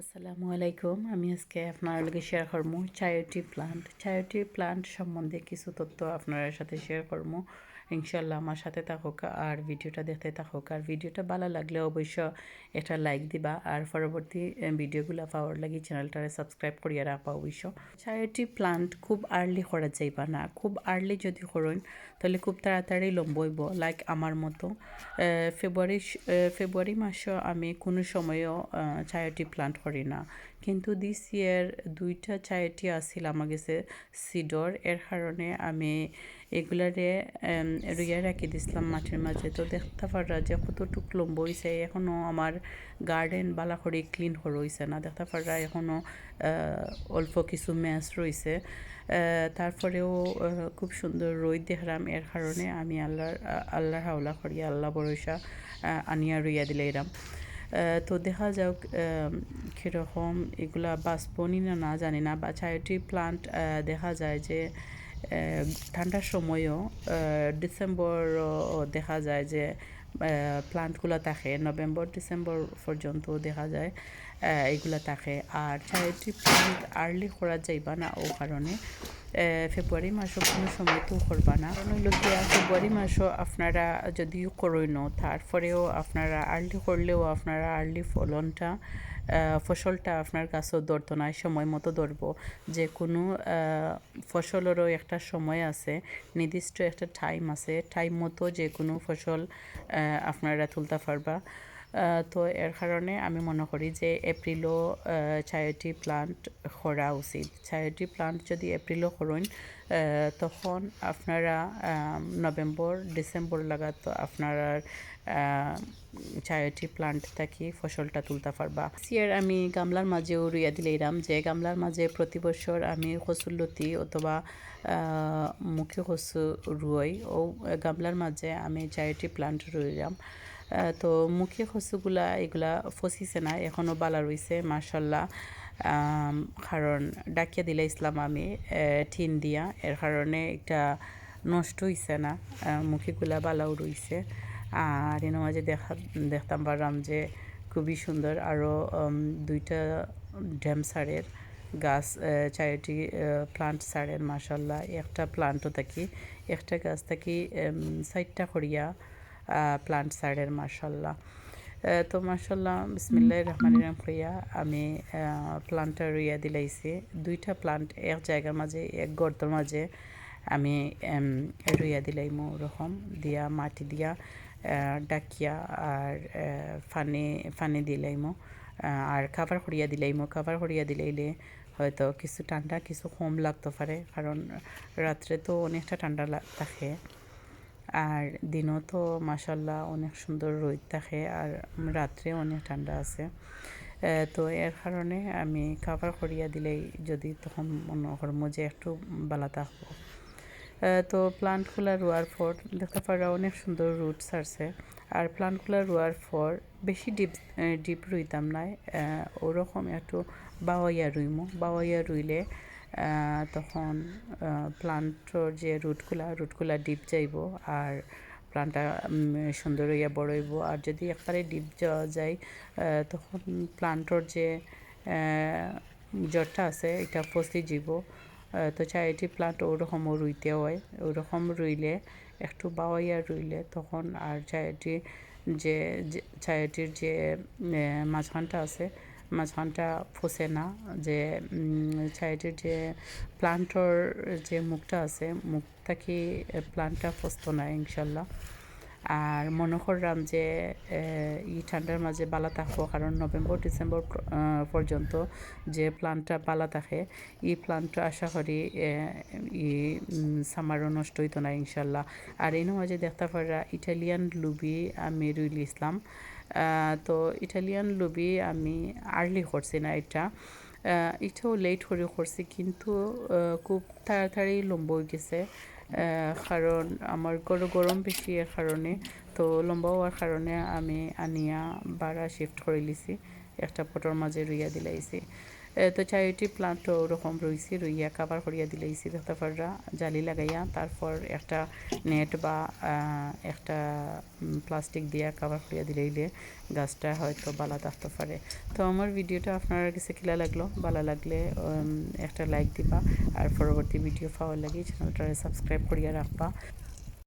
আসসালামু আলাইকুম। আমি আজকে আপনার লগে শেয়ার করব চায়োটি প্লান্ট চায়োটি প্লান্ট সম্বন্ধে কিছু তথ্য আপনার সাথে শেয়ার করব। ইনশাল্লাহ আমার সাথে থাকুক আর ভিডিওটা দেখতে থাকুক। আর ভিডিওটা ভালো লাগলে অবশ্য এটা লাইক দিবা। আর পরবর্তী ভিডিওগুলো পাওয়ার লাগি চ্যানেলটারে সাবস্ক্রাইব করিয়া রাখবা অবশ্য। চায়োটি প্লান্ট খুব আর্লি করা যাইবা না। খুব আর্লি যদি করেন, তাহলে খুব তাড়াতাড়ি লম্বইব। লাইক আমার মতো ফেব্রুয়ারি ফেব্রুয়ারি মাসও আমি কোনো সময়ও চায়োটি প্লান্ট করি না। কিন্তু দিস ইয়ার দুইটা চায়োটি আসছিল আমার কাছে সিডর এর কারণে আমি এগুলারে রুইয়া রাখি দিছিলাম মাটির মাঝে। তো দেখতে পারা যে কতটুক লম্ব হয়েছে এখনও আমার গার্ডেন বালা করে ক্লিন হয়েছে না। দেখতে পারা এখনও অল্প কিছু ম্যাচ রয়েছে তারপরেও খুব সুন্দর রোদ দেখলাম। এর কারণে আমি আল্লাহর আল্লাহর হাওলা করি, আল্লাহ ভরসা আনিয়া রুইয়া দিলে এরাম। তো দেখা যাক কীরকম এগুলা বাঁচবনি না না জানি না। বা চারিটি প্লান্ট দেখা যায় যে ঠান্ডার সময়ও ডিসেম্বর দেখা যায় যে প্লান্টগুলো থাকে। নভেম্বর ডিসেম্বর পর্যন্ত দেখা যায় এগুলা থাকে। আর চারিটি প্লান্ট আর্লি করা যাইবা না ও কারণে? ফেব্রুয়ারি মাসও কোনো সময় তো করবা না কারণ হইল ফেব্রুয়ারি মাসও আপনারা যদিও করইন তারপরেও আপনারা আর্লি করলেও আপনারা আর্লি ফলনটা ফসলটা আপনার গাছও ধরতো না সময় মতো ধরবো যে কোনো ফসলেরও একটা সময় আছে নির্দিষ্ট একটা টাইম আছে। টাইম মতো যে কোনো ফসল আপনারা তুলতে পারবা তো এর কারণে আমি মনে করি যে এপ্রিলও চায়োটি প্লান্ট করা উচিত। চায়োটি প্লান্ট যদি এপ্রিলও করেন তখন আপনারা নভেম্বর ডিসেম্বর লাগাত আপনারা চায়োটি প্লান্ট থাকি ফসলটা তুলতে পারবা সিয়ার আমি গামলার মাঝেও রুইয়া দিলাম যে গামলার মাঝে প্রতি বছর আমি কচুরলতি অথবা মুখে কচু রুই ও গামলার মাঝে আমি চায়োটি প্লান্ট রুইলাম তো মুখে খসুগুলা এগুলা ফসিছে না এখনও বালা রইছে মার্শাল্লাহ কারণ ডাকিয়া দিলে ইসলাম আমি ঠিন দিয়া, এর কারণে একটা নষ্ট হইছে না মুখিগুলা বালাও রইছে। আর এর মাঝে দেখা, দেখতাম পারলাম যে খুবই সুন্দর আরও দুইটা ড্যাম সারের গাছ চারিটি প্লান্ট সারের মাসাল্লাহ একটা প্লান্টও থাকি, একটা গাছ থাকি সাইডটা করিয়া প্লান্ট সাইডের মার্শাল্লাহ তো মার্শাল্লাহ বিসমিল্লাহ রহমান রহম কইয়া আমি প্লান্টটা রুইয়া দিলাইছি। দুইটা প্লান্ট এক জায়গার মাঝে, এক গর্তর মাঝে আমি রুইয়া দিলাইমো ওরকম দিয়া মাটি দিয়া ডাকিয়া আর ফানি ফানি দিলাইমো। আর খাবার করিয়া দিলাইমো। খাবার করিয়া দিলাইলে হয়তো কিছু ঠান্ডা, কিছু কম লাগতে পারে। কারণ রাত্রে তো অনেকটা ঠান্ডা থাকে। আর দিনও তো মাসাল্লাহ অনেক সুন্দর রোদ থাকে আর রাত্রে অনেক ঠান্ডা আছে। তো এর কারণে আমি কাভার করিয়া দিলেই যদি তখন মনে করব যে একটু বালা থাকব তো প্লান্টগুলো রোয়ার পর দেখতে পারা অনেক সুন্দর রুটস আছে। আর প্লান্টগুলো রোয়ার পর বেশি ডিপ ডিপ রুইতাম নাই। ওরকম একটু বাওয়াইয়া রুইমো। বাওয়াইয়া রুইলে তখন প্লান্টর যে রুটগুলা রুটগুলা ডিপ যাইব আর প্লান্টটা সুন্দর হইয়া বড় হইব। আর যদি একবারে ডিপ যাওয়া যায় তখন প্লান্টর যে জটটা আছে, এটা ফসি যাব তো চারিটি প্লান্ট ওরকমও রুইতে হয়। ওরকম রুইলে, একটু বাওয়াইয়া রুইলে তখন আর চারিটি যে চারিটির যে মাঝখানটা আছে মাঝখানটা ফসে না, যে সাইডের যে প্লান্টর যে মুখটা আছে, মুখটা কি প্লান্টটা ফসতো না, ইনশাল্লাহ। আর মনে করলাম যে ই ঠান্ডার মাঝে বালা থাকব, কারণ নভেম্বর, ডিসেম্বর পর্যন্ত যে প্লান্টটা বালা থাকে এই প্লান্টটা আশা করি ই সামারও নষ্ট হইতো না, ইনশাল্লাহ। আর এই মাঝে দেখতে পারা ইটালিয়ান লুবি আমি ইসলাম তো ইটালিয়ান লুবি আমি আর্লি করছি না এটা। এটাও লেট করে করছি কিন্তু খুব তাড়াতাড়ি লম্বা হয়ে গেছে। কারণ আমার গরম গরম বেশি এর কারণে, তো লম্বা হওয়ার কারণে আমি আনিয়া বাড়া শিফট করে লিছি একটা পটর মাঝে রুইয়া দিলাইছি। তো চারিটি প্লান্টও ওরকম রইছে, রুইয়া কাবার করিয়া দিলাইছি তারপররা জালি লাগাইয়া তারপর একটা নেট বা একটা প্লাস্টিক দিয়া কাবার করিয়া দিলাইলে গাছটা হয়তো বালা থাকতে পারে। তো আমার ভিডিওটা আপনার কাছে খেলা লাগল? ভালো লাগলে একটা লাইক দিবা। আর পরবর্তী ভিডিও পাওয়ার লাগি চ্যানেলটা সাবস্ক্রাইব করিয়া রাখবা।